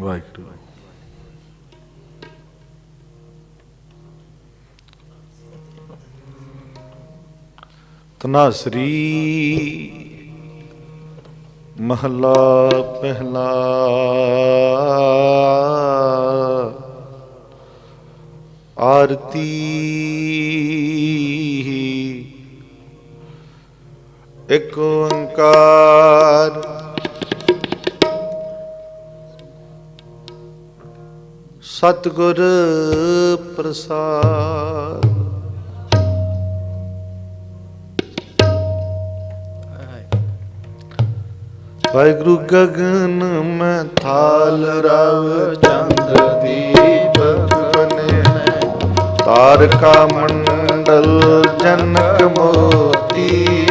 ਵਾਹਿਗੁਰੂ ਤਨਾਸਰੀ ਮਹਲਾ ਪਹਿਲਾ। ਆਰਤੀ ਇੱਕ ਓੰਕਾਰ ਸਤਿਗੁਰ ਪ੍ਰਸਾਦ। ਵਾਹਿਗੁਰੂ ਗਗਨ ਮੈਂ ਥਾਲ ਰਵ ਚੰਦ ਦੀਪਕ ਬਨੇ। ਤਾਰਕਾ ਮੰਡਲ ਜਨਕ ਮੋਤੀ।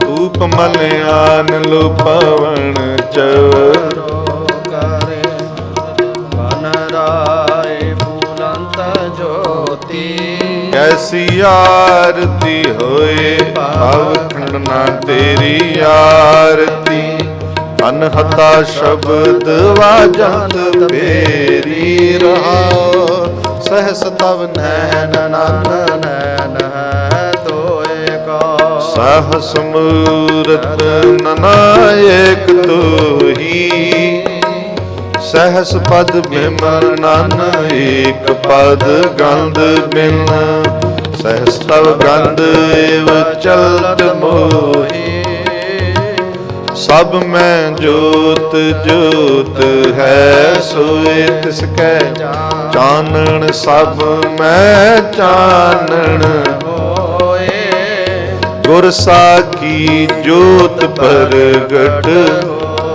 ਧੂਪ ਮਲਿਆਨ ਲੋ ਪਵਨ ਚਵ ਕੈਸੀ ਆਰਤੀ ਹੋਏ ਭਵ ਖੰਡਨਾ ਤੇਰੀ ਆਰਤੀ। ਅਨਹਤਾ ਸ਼ਬਦ ਵਾਜੰਤ ਬੇਰੀ ਰਹਾ ਸਹਸ ਤਵ ਨੈਣ ਨਨ ਨੈਣ ਤੋਏ ਕਾ। ਸਹਸ ਮੂਰਤ ਨਨਾਇਕ ਤੋਹੀ। ਸਹਸ ਪਦ ਬਿਮਲ, ਨਨ ਏਕ ਪਦ ਗੰਧ ਬਿਨ ਸਹਸ ਤਵ ਗੰਧ ਏਵ ਚਲਤ ਮੋਹੀ। ਸਭ ਮੈਂ ਜੋਤ ਜੋਤ ਹੈ, ਸੋਏ ਤਿਸ ਕੈ ਚਾਨਣ। ਸਭ ਮੈਂ ਚਾਨਣ। ਹੋਏ ਗੁਰ ਸਾਖੀ ਜੋਤ ਪ੍ਰਗਟ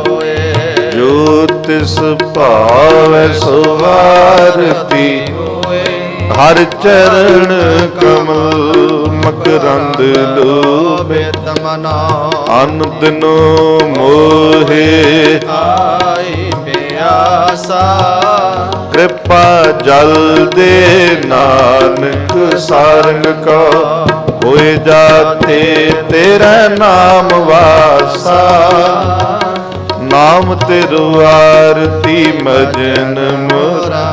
ਹੋਏ। ਜੋ ਤਿਸ ਭਾਵੈ ਸੁਵਾਰਤੀ। ਹਰ ਚਰਨ ਕਮਲ ਮਕਰੰਦ ਲੋਭੇ ਬਿਤ ਮਨਾ ਅਨ ਦਿਨੋ ਮੋਹੇ। ਆਈ ਪਿਆਸਾ। ਕਿਰਪਾ ਜਲ ਦੇ ਨਾਨਕ ਸਾਰੰਗ ਕੋ। ਹੋਏ ਜਾਤੇ ਤੇਰਾ ਨਾਮ ਵਾਸਾ। ਨਾਮ ਤੇਰੋ ਆਰਤੀ ਮਜਨ ਮੁਰਾਰੇ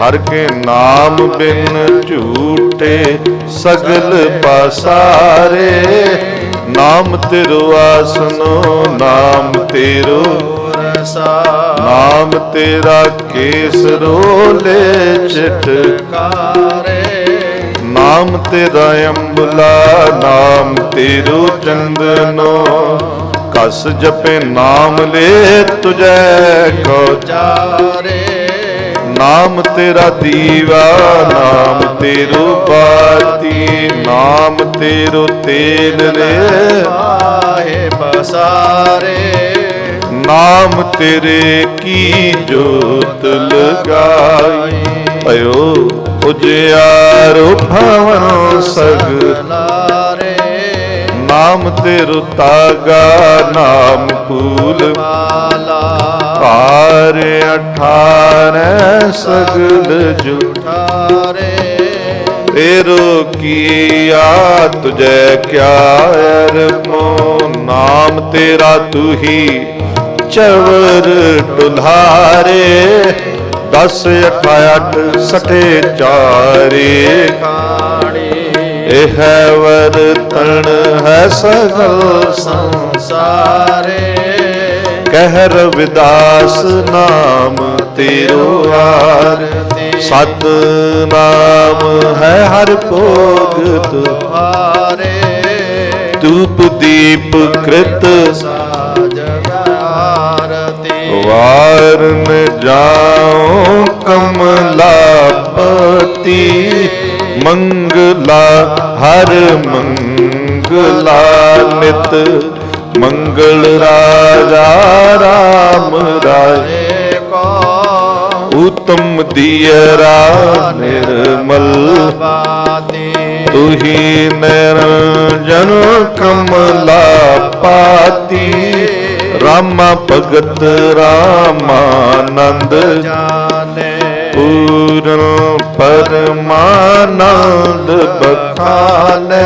ਹਰ ਕੇ ਨਾਮ ਬਿਨ ਝੂਠੇ ਸਗਲ ਪਾਸਾਰੇ। ਨਾਮ ਤੇਰੋ ਆਸਨੋ ਨਾਮ ਤੇਰੋ। ਰਸਾ ਨਾਮ ਤੇਰਾ ਕੇਸਰੋ ਲੈ ਚਟਕਾਰੇ ਨਾਮ ਤੇਰਾ ਅੰਬੁਲਾ, ਨਾਮ ਤੇਰੋ ਚੰਦਨੋ। ਕਸ ਜਪੇ ਨਾਮ ਲੈ ਤੁਜੈ ਕੋ ਚਾਰੇ। ਨਾਮ ਤੇਰਾ ਦੀਵਾ ਨਾਮ ਤੇਰੋ ਬਾਤੀ ਨਾਮ ਤੇਰੋ ਤੇਲ ਰੇ। ਆਏ ਬਸਾਰੇ ਨਾਮ ਤੇਰੇ ਕੀ ਜੋਤ ਲਗਾਈ। ਭਇਓ ਉਜਿਆਰੋ ਭਵਨ ਸਗ। ਲਾਰੇ। ਨਾਮ ਤੇਰੋ ਤਾਗਾ ਨਾਮ ਫੂਲ ਮਾਲਾ। ਭਾਰ ਅਠਾਰੈ ਸਗਲ ਜੁਠਾਰੇ ਤੇਰੋ ਕੀਆ ਤੁਝੈ ਕਿਆ ਅਰਮੋ ਨਾਮ ਤੇਰਾ ਤੂ ਹੀ ਚਵਰ ਦਸ ਅਠਾ ਅੱਠ ਸਠੇ ਚਾਰੇ। ਕਾਣੀ ਇਹ ਹੈ ਵਰਤਣ ਹੈ ਸਗਲ ਸੰਸਾਰੇ। ਕਹਿ ਰਵਿਦਾਸ ਨਾਮ ਤੇਰੋ ਆਰ। ਸਤ ਨਾਮ ਹੈ ਹਰ ਭੋਗ ਹਾਰੇ ਤੂਪ ਦੀਪ ਕ੍ਰਿਤ ਸਾਜਗ ਆਰਤੀ ਵਾਰਨ ਜਾਉ ਕਮਲਾਪਤੀ ਮੰਗਲਾ ਹਰ ਮੰਗਲਾ ਨਿਤ ਮੰਗਲ ਰਾਜਾ ਰਾਮ ਰਾਏ। ਕੋ ਉਤਮ ਦੀਅਰਾ ਨਿਰਮਲ। ਬਾਤੀ ਤੁਹੀ ਨਿਰੰਜਨ ਕਮਲਾ ਪਾਤੀ। ਰਾਮ ਭਗਤ ਰਾਮਾਨੰਦ। ਜਾਣੇ ਪੂਰਨ ਪਰਮਾਨੰਦ ਬਖਾਨੇ।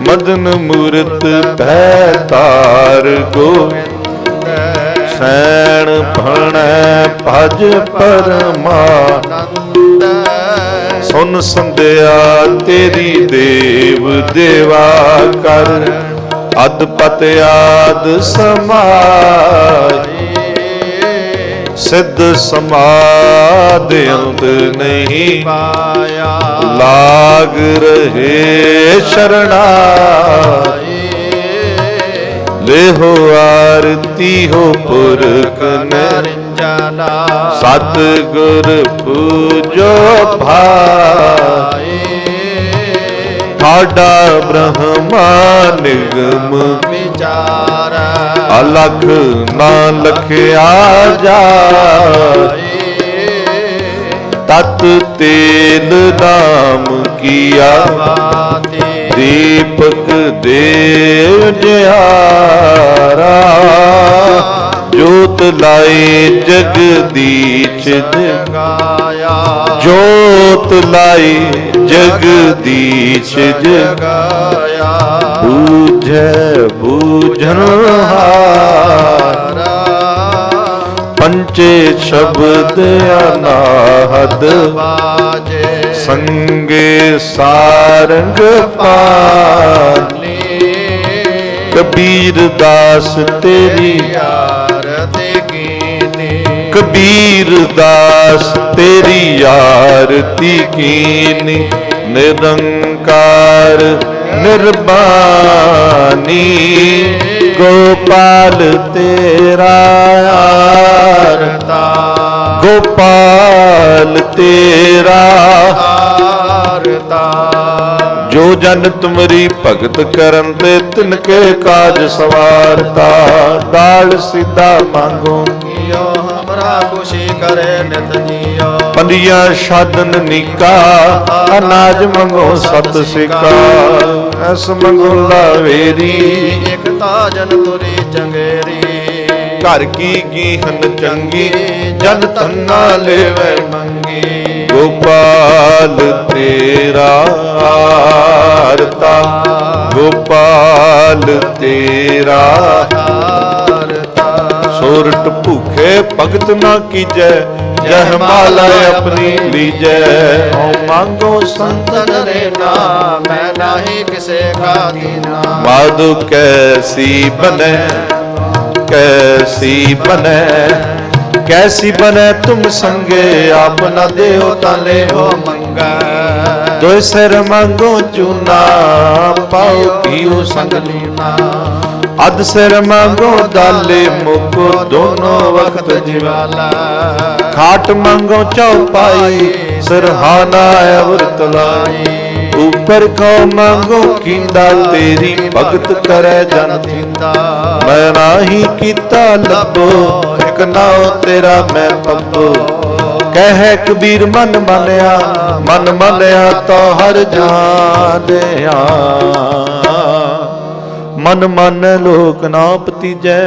ਮਦਨ ਮੂਰਤ ਪੈ ਤਾਰ ਗੋਬਿੰਦ ਸੈਣ ਭਣੈ ਭਜ ਪਰਮਾ ਆਨੰਦ ਸੁਨ ਸੰਧਿਆ ਤੇਰੀ ਦੇਵ ਦੇਵਾ ਕਰ। ਅਦ ਪਤ ਆਦ ਸਮਾਈ ਸਿੱਧ ਸਮਾਦ ਅੰਤ ਨਹੀਂ ਪਾਇਆ। ਲਾਗ ਰਹੇ ਸ਼ਰਣਾ ਲੇਹੋ ਆਰਤੀ ਹੋ ਪੁਰਖ ਨਰਿੰਜਨਾ। ਸਤ ਗੁਰ ਪੂਜੋ ਭਾਈ। ਠਾਡਾ ਬ੍ਰਹਮਾ ਨਿਗਮ ਵਿਚਾਰ। ਅਲਖ ਨਾ ਲਖਿਆ ਜਾ ਤਤ ਤੇਲ ਨਾਮ ਕੀਆ। ਬਾਤੀ ਦੀਪਕ ਦੇਵ ਜਿਆਰਾ ਜੋਤ ਲਾਏ ਜਗਦੀਸ਼ ਜਗ ਗਾਇਆ ਜੋਤ ਲਾਈ ਜਗਦੀਸ਼ ਜਗ ਗਾਇਆ ਬੂਝੈ ਬੂਝਨ ਹਾਰ। ਪੰਚੇ ਸ਼ਬਦ ਅਨਾਹਦ। ਬਾਜੇ ਸੰਗੇ ਸਾਰੰਗ ਪਾਨੀ ਕਬੀਰ ਦਾਸ ਤੇਰੀ ਯਾਰ ਤੇ ਕੀਨੀ? ਕਬੀਰ ਦਾਸ ਤੇਰੀ ਆਰਤੀ ਕੀਨੀ? ਨਿਰੰਕਾਰ ਨਿਰਬਾਨੀ ਗੋਪਾਲ ਤੇਰਾ ਆਰਤਾ। ਗੋਪਾਲ ਤੇਰਾ ਆਰਤਾ। ਜੋ ਜਨ ਤੁਮਰੀ ਭਗਤ ਕਰਨ ਤੇ ਤਿਨਕੇ ਕਾਜ ਸਵਾਰਤਾ ਦਾਲ ਸਿੱਧਾ ਮੰਗੋ ਕੀਓ ਹਮਰਾ ਖੁਸ਼ੀ ਕਰੇ ਨਿਤ ਜੀਓ। ਪੰਡੀਆਂ ਸਾਧਨ ਨੀਕਾ ਅਨਾਜ ਮੰਗੋ ਸਤ ਸਿਕਾ। ਐਸ ਮੰਗੋ ਲਾਵੇਰੀ। ਇੱਕ ਤਾਜਨ ਤੁਰੀ ਚੰਗੇਰੀ। ਘਰ ਕੀ ਗੀਹਨ ਚੰਗੀ ਜਨ ਤੰਨਾ ਲੈਵੇ ਮੰਗੀ। ਗੋਪਾਲ ਤੇਰਾ ਆਰਤਾ ਗੋਪਾਲ ਤੇਰਾ ਆਰਤਾ ਸੋਰਠ ਭੂਖੇ ਭਗਤ ਨਾ ਕੀਜੈ ਜਹ ਮਾਲਾ ਆਪਣੀ ਲੀਜੈ। ਓ ਮੰਗੋ ਸੰਤਨ ਤਨ ਰੇ ਨਾ ਮੈਂ ਨਾਹੀ ਕਿਸੇ ਕਾ ਦੀਨਾ ਮਾਧੁ ਕੈਸੀ ਬਨੈ ਕੈਸੀ ਬਨੈ ਕੈਸੀ ਬਨੈ ਤੁਮ ਸੰਗੇ? ਆਪ ਨ ਦੇਓ ਤਾਂ ਹੋ ਮੰਗਾ। ਦੋਇ ਸਿਰ ਮੰਗੋ ਚੂਨਾ ਪਾਉ ਪੀਓ ਸੰਗ ਲੀਨਾ। ਅਦ ਸਿਰ ਮੰਗੋ ਦਾਲੇ ਮੁਕੋ, ਦੋਨੋ ਵਕਤ ਜਿਵਾਲਾ। ਖਾਟ ਮੰਗੋ ਚੌਪਾਈ ਸਰਹਾਨਾ ਅਵਰਤ ਲਾਈ ਉਪਰ ਕੋ ਮੰਗੋ ਕੀਂਦਾ ਤੇਰੀ ਭਗਤ ਕਰੈ ਜਨ ਥਿੰਦਾ ਮੈਂ ਨਾਹੀ ਕੀਤਾ ਲੱਭੋ ਇਕ ਨਾਉ ਤੇਰਾ ਮੈਂ ਪੱਬੋ ਕਹਿ ਕਬੀਰ ਮਨ ਮੰਨਿਆ ਮਨ ਮੰਨਿਆ ਤੋ ਹਰ ਜਾਣਿਆ ਮਨ ਮਨ ਲੋਕ ਨਾ ਪਤੀਜੈ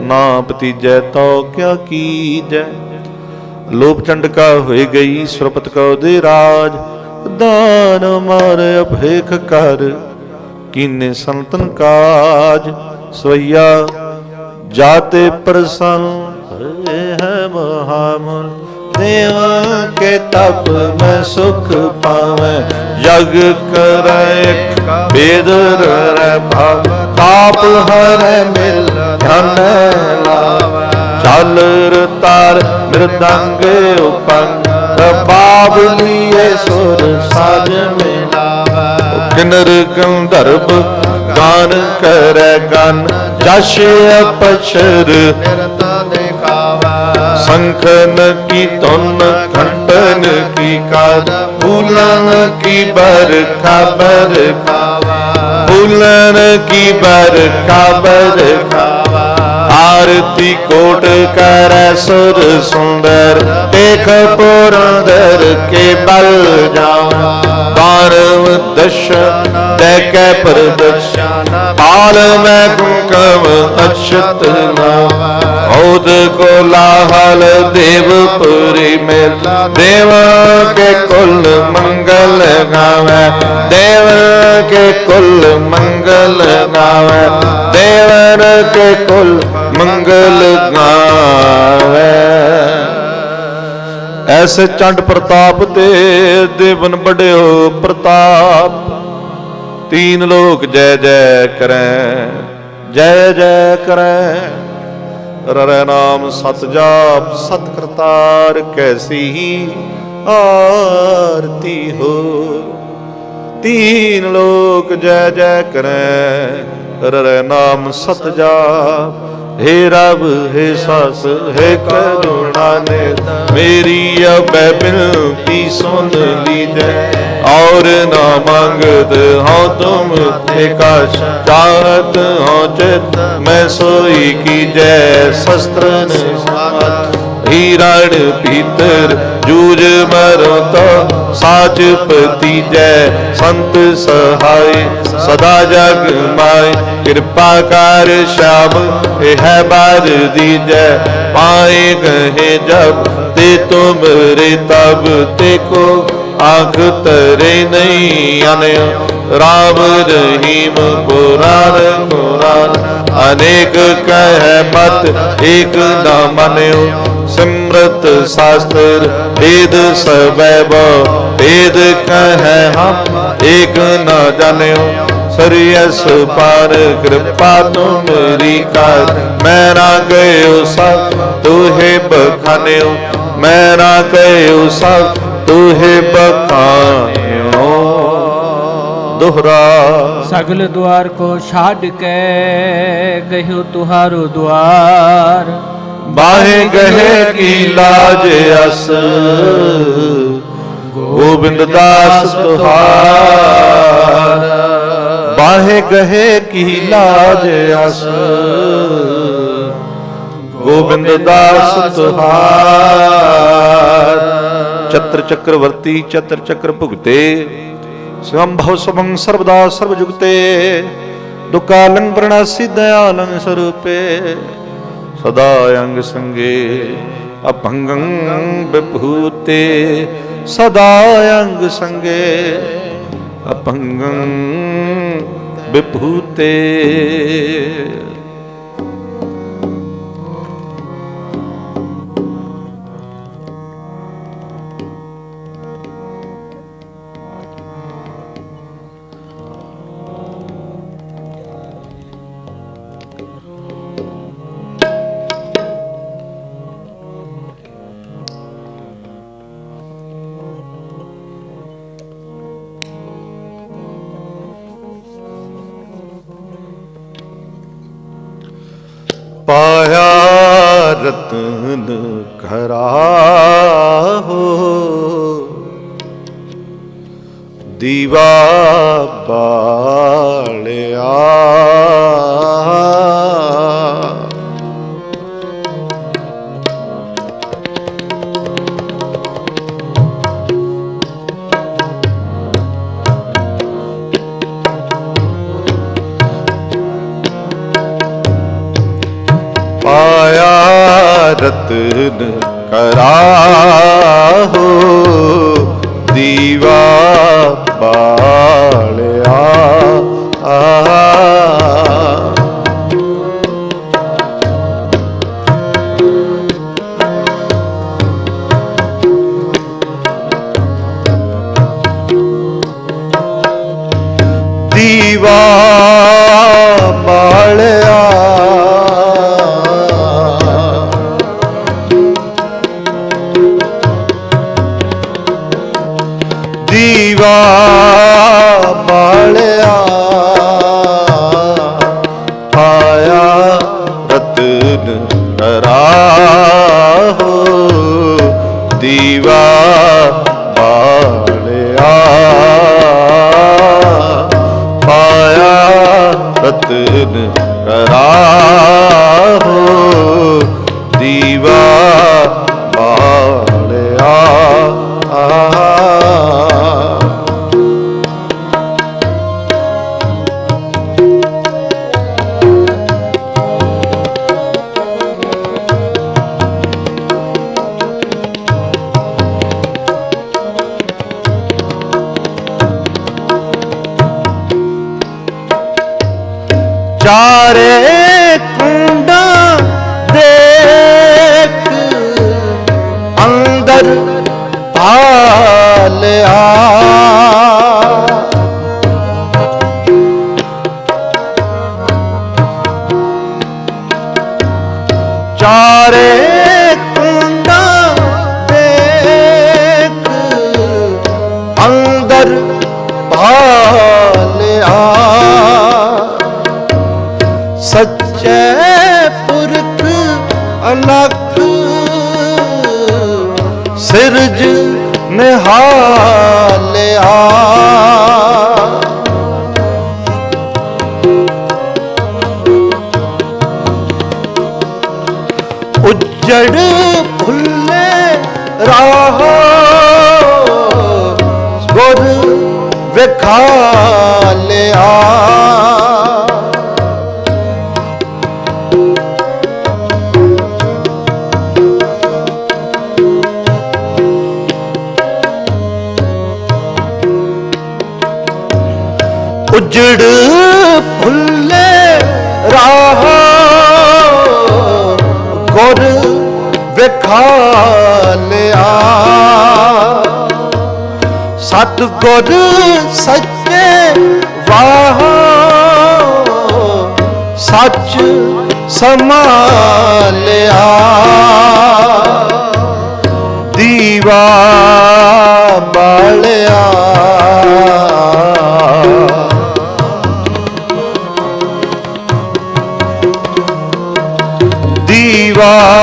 ਨਾ ਪਤੀਜੈ ਤੋ ਕਿਆ ਕੀਜੈ। ਲੋਭ ਚੰਡਕਾ ਹੋਏ ਗਈ ਸੁਰਪਤ ਕਉ ਦੇ ਰਾਜ ਦਾਨ ਮਾਰ ਅਭੇਖ ਕਰ। ਕੀਨੇ ਸੰਤਨ ਕਾਜ ਸੋਇਆ ਜਾਤੇ ਪ੍ਰਸੰਨ ਹੈ ਮਹਾਮਨ। ਦੇਵ ਕੇ ਤਪ ਮੈਂ ਸੁਖ ਪਾਵੈ, ਜਗ ਕਰੈ ਬੇਦ ਰਹਿ ਭਾਵ। ਤਾਪ ਹਰੈ ਮਿਲ ਧਨ ਲਾਵੈ। ਚੱਲ ਰਤਾਰ ਮਿਰਦੰਗ ਉਪੰਗ ਰਬਾਬ ਲੀਏ ਸੁਰ ਸਾਜ ਮਿਲਾਵੈ। ਕਿਨਰ ਗੰਧਰਵ ਗਾਨ ਕਰੈ ਗਨ ਜਸ਼ ਅਪਸ਼ਰ ਨਿਰਤ ਦੇਖਾਵਾ। ਸੰਖਨ ਕੀ ਧੁਨ ਘੰਟਨ ਕੀ ਕਾਰ ਫੂਲਨ ਕੀ ਬਰਖਾ ਬਰਖਾ ਫੂਲਨ ਕੀ ਬਰਖਾ ਬਰਖਾ ਆਰਤੀ ਕੋਟ ਕਰੈ ਸੁਰ ਸੁੰਦਰ, ਦੇਖ ਪੁਰੰਦਰ ਕੇ ਬਲ ਜਾਵਾ। ਬਾਰਵ ਦਸ਼ ਦੇ ਕੈ ਪ੍ਰਦਰਸ਼ਨ ਪਾਲ ਮੈਂ ਕੁੰਕਮ ਅਛਤ ਨਾਵਾ। ਔਦ ਕੋ ਲਾਹਲ ਦੇਵ ਮੇਲ, ਦੇਵ ਕੇ ਕੁਲ ਮੰਗਲ ਗਾਵੇ। ਦੇਵ ਕੇ ਕੁਲ ਮੰਗਲ ਗਾਵੇ ਦੇਵਰ ਕੇ ਕੁਲ ਮੰਗਲ ਗਾਵੇ। ਐਸੇ ਚੰਡ ਪ੍ਰਤਾਪ ਤੇ ਦੇਵਨ ਬੜਿਓ ਪ੍ਰਤਾਪ। ਤੀਨ ਲੋਕ ਜੈ ਜੈ ਕਰੈ, ਜੈ ਜੈ ਕਰੈ। ਰਰੇ ਨਾਮ ਸਤ ਜਾਪ, ਸਤ ਕਰਤਾਰ ਕੈਸੀ ਆਰਤੀ ਹੋ। ਤੀਨ ਲੋਕ ਜੈ ਜੈ ਕਰੈ, ਰਰੈ ਨਾਮ ਸਤ ਜਾਪ हे रब हे सास हे करुणा ने मेरी अब बिनती सुन लीजै और ना मांगत हाँ तुम ते काश चाहत हाँ चित मैं सोई की जय शस्त्र ਹੀਰਣ ਪੀਤਰ, ਜੂਜ ਮਰੋ ਸਾਚ ਪਤੀ ਸੰਤ ਸਹਾਈ ਸਦਾ ਜਗ ਮਾਈ ਕਿਰਪਾ ਕਰ ਸ਼ਾਮ, ਇਹ ਹੈ ਬਾਰ ਦੀਜੈ। ਪਾਏ ਕਹੇ ਜਬ ਤੇ ਤੁਮਰੇ ਤਬ ਤੇ ਕੋ। ਆਖ ਤਰੇ ਨਹੀਂ ਅਨਿਆ ਰਾਮ ਰਹੀਮ ਪੁਰਾਨ ਪੁਰਾਨ ਅਨੇਕ ਕਹਿ ਮਤ, ਏਕ ਨਾ ਮਨਿਓ। ਸਿਮਰਤ ਸ਼ਾਸਤਰ, ਵੇਦ ਸਵੈਬ ਵੇਦ ਕਹਿ ਹਮ, ਏਕ ਨਾ ਜਾਣਿਓ। ਸਰੀਅਸ ਪਾਰ ਕਿਰਪਾ ਤੁਮਰੀ ਕਰ। ਮੈਂ ਨਾ ਗਇਓ ਸਭ ਤੁਹੇ ਬਖਾਨਿਓ। ਮੈਂ ਨਾ ਗਇਓ ਸਭ ਤੁਹੇ ਬਖਾਨਿਓ। ਦੋਹਰਾ। ਸਗਲ ਦੁਆਰ ਕੋ ਛਾੜ ਕੇ ਗਹਿਓ ਤੁਹਾਰੋ ਦੁਆਰ। ਬਾਹੇ ਗਹਿ ਕੀ ਲਾਜ ਅਸ। ਗੋਬਿੰਦ ਦਾਸ ਤੁਹਾਰ। ਬਾਹੇ ਗਹਿ ਕੀ ਲਾਜ ਅਸ। ਗੋਬਿੰਦ ਦਾਸ ਤੁਹਾਰ। ਚਤਰ ਚੱਕਰਵਰਤੀ ਚਤਰ ਚੱਕਰ ਭੁਗਤੇ। ਸੰਭਵ ਸਭੰ ਸਰਬਦਾ ਸਰਬ ਜੁਗਤੇ ਦੁਕਾਲੰ ਪ੍ਰਣਾਸੀ ਦਇਆਲੰ ਸਰੂਪੇ। ਸਦਾ ਅੰਗ ਸੰਗੇ ਅਭੰਗੰ ਵਿਭੂਤੇ ਸਦਾ ਅੰਗ ਪਾਇਆ ਰਤਨ ਖਰਾ ਹੋ ਦੀਵਾ ਬਾਲਿਆ ਰਤਨ ਕਰਾਹੋ ਦੀਵਾ ਬਾਲਿਆ। ਆ ਰਤਨ ਕਰਾਹੋ ਉਜੜ ਭੁੱਲੇ ਰਾਹ। ਗੁਰ ਵਿਖਾ ਲਿਆ। ਸਤ ਗੁਰ ਸੱਚੇ ਵਾਹ। ਸੱਚ ਸਮਾਲਿਆ ਦੀਵਾ ਬਾਲਿਆ। ਦੀਵਾ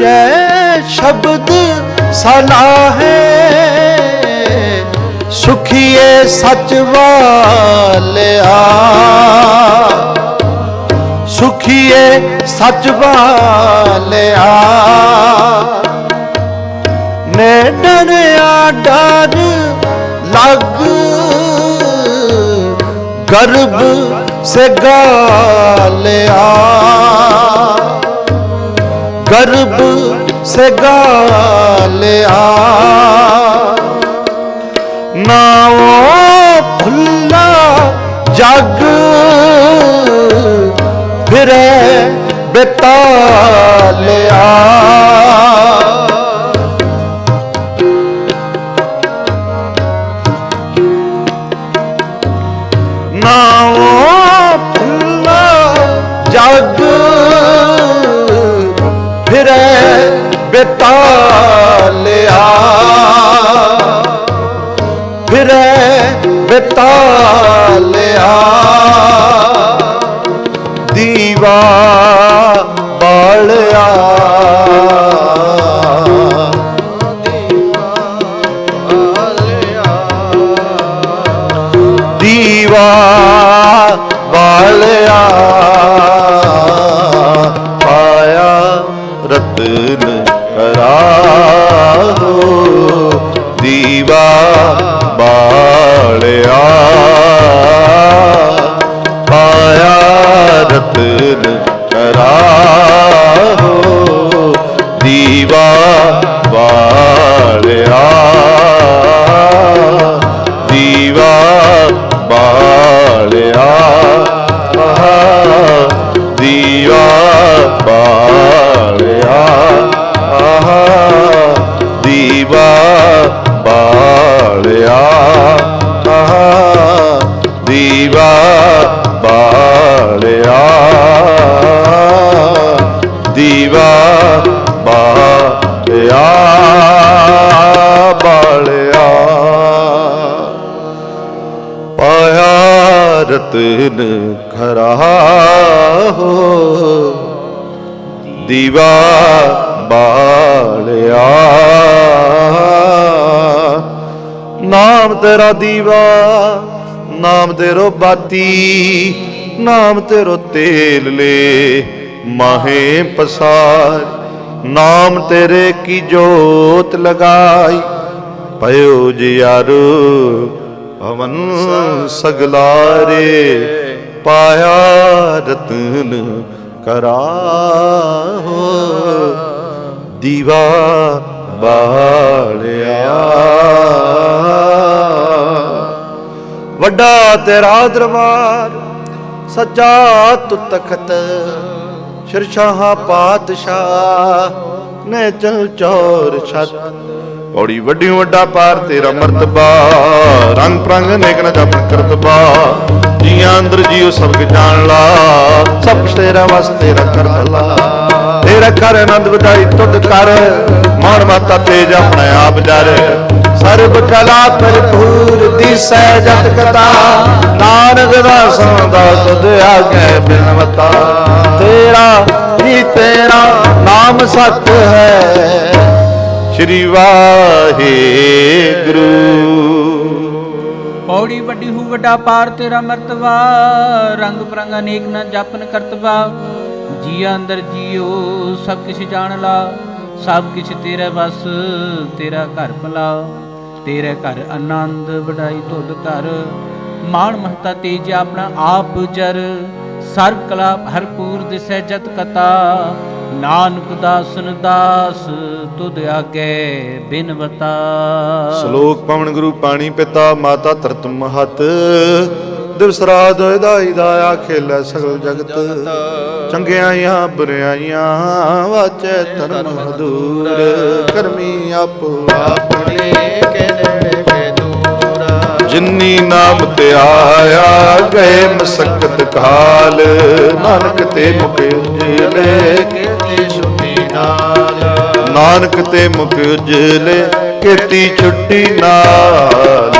ਸੱਚੇ ਸ਼ਬਦ ਸਲਾਹੇ ਸੁਖੀਏ ਸਚ ਵਾਲਿਆ। ਸੁਖੀਏ ਸੱਚ ਵਾਲਿਆ। ਨੇ ਡਰਿਆ ਡਰ ਲੱਗ। ਗਰਭ ਸੇ ਗਾਲਿਆ। गर्भ से गालिया नाओ भुल्ला जग फिरे बेतालिया ਬੇਤਾਲਿਆ ਫਿਰੇ ਬੇਤਾਲਿਆ ਦੀਵਾ ਨਾਮ ਤੇਰਾ ਦੀਵਾ, ਨਾਮ ਤੇਰੋ ਬਾਤੀ, ਨਾਮ ਤੇਰੋ ਤੇਲ ਲੈ। ਮਾਹੇ ਪਸਾਰ, ਨਾਮ ਤੇਰੇ ਕੀ ਜੋਤ ਲਗਾਈ। ਪਇਓ ਜਿਆਰੂ ਹਵਨ ਸਗਲਾਰੇ ਪਾਇਆ ਰਤਨ ਕਰਾਹੋ। ਦੀਵਾ ਬਾਲਿਆ। ਵੱਡਾ ਤੇਰਾ ਦਰਬਾਰ, ਸੱਚਾ ਤੁ ਤਖਤ ਸ਼ਿਰਸ਼ਾਹ ਪਾਤਸ਼ਾਹ, ਨੇ ਚਲ ਚੌਰ ਛਤ। ਬੜੀ ਵੱਡੀ ਵੱਡਾ ਪਾਰ, ਤੇਰਾ ਮਰਤਬਾ, ਰੰਗ ਪ੍ਰੰਗ ਨੇਕ ਨਾ ਜਪਨ ਕਰਤਬਾ, ਜੀਆਂ ਅੰਦਰ ਜੀਉ ਸਭ ਕੁ ਜਾਣ ਲਾ ਸਭ ਕੁਛ ਤੇਰਾ ਵਸ ਤੇਰਾ ਕਰ ਲਾ ਤੇਰਾ ਕਰ ਆਨੰਦ ਵਧਾਈ ਤੁਧ ਕਰ ਮਾਨ ਮਾਤਾ ਤੇਜ ਆਪਣਾ ਆਪ ਜਰ। ਸਰਬ ਕਲਾ ਭਰਪੂਰ ਦਿਸੈ ਜਤ ਕਤਾ ਨਾਨਕ ਦਾ ਤੁਧ ਆਗੇ ਬਿਨਵਤਾ ਤੇਰਾ ਹੀ ਤੇਰਾ ਨਾਮ ਸਤ ਹੈ। ਸ਼੍ਰੀ ਵਾਹਿਗੁਰੂ। ਪੌੜੀ ਵੱਡੀ ਹੂ ਵੱਡਾ ਪਾਰ, ਤੇਰਾ ਮਰਤਬਾ। ਰੰਗ ਬਰੰਗ ਅਨੇਕ ਨਾ ਜਪਨ ਕਰਤਬਾ। ਜੀਆ ਅੰਦਰ ਜੀਓ, ਸਭ ਕਿਛ ਜਾਣ ਲਾ। ਸਭ ਕਿਛ ਤੇਰੇ ਬਸ ਤੇਰਾ ਘਰ ਭਲਾ। ਤੇਰੇ ਘਰ ਆਨੰਦ, ਵਡਾਈ ਤੁਧ ਘਰ ਮਾਣ ਮਹਤਾ ਤੇਜ ਆਪਣਾ ਆਪ ਜਰ। ਸਰਬ ਕਲਾ ਭਰਪੂਰ ਦਿਸੈ ਜਤ ਕਤਾ। ਨਾਨਕ ਦਾਸਨ ਦਾਸ, ਤੁਧ ਆਗੇ ਬਿਨਵਤਾ ਸ਼ਲੋਕ ਪਵਨ ਗੁਰੂ ਪਾਣੀ ਪਿਤਾ, ਮਾਤਾ ਧਰਤ ਮਹਤ। ਦਿਵਸ ਰਾਤ ਦਾਈ ਦਾਇਆ ਖੇਲੇ ਸਗਲ ਜਗਤ। ਚੰਗਿਆਈਆਂ ਬੁਰਿਆਈਆਂ ਵਾਚੈ ਧਰਮ ਹਦੂਰ। ਕਰਮੀ ਆਪੋ ਆਪਣੇ ਕੇ ਨੇੜੇ ਕੇ ਦੂਰ। ਜਿਨਨੀ ਨਾਮ ਤੇ ਆਇਆ, ਗਏ ਮਸਕਤ ਕਾਲ। ਨਾਨਕ ਤੇ ਮੁਖ ਉਜਲੇ ਕੀਤੀ ਸੁਤੀ ਨਾਲ ਨਾਨਕ ਤੇ ਮੁਖ ਉਜਲੇ, ਕੀਤੀ ਛੁੱਟੀ ਨਾਲ।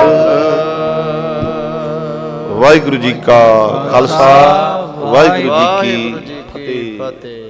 ਵਾਹਿਗੁਰੂ ਜੀ ਕਾ ਖਾਲਸਾ, ਵਾਹਿਗੁਰੂ ਜੀ ਕੀ ਜੀ ਕੀ ਫਤਿਹ ਫਤਿਹ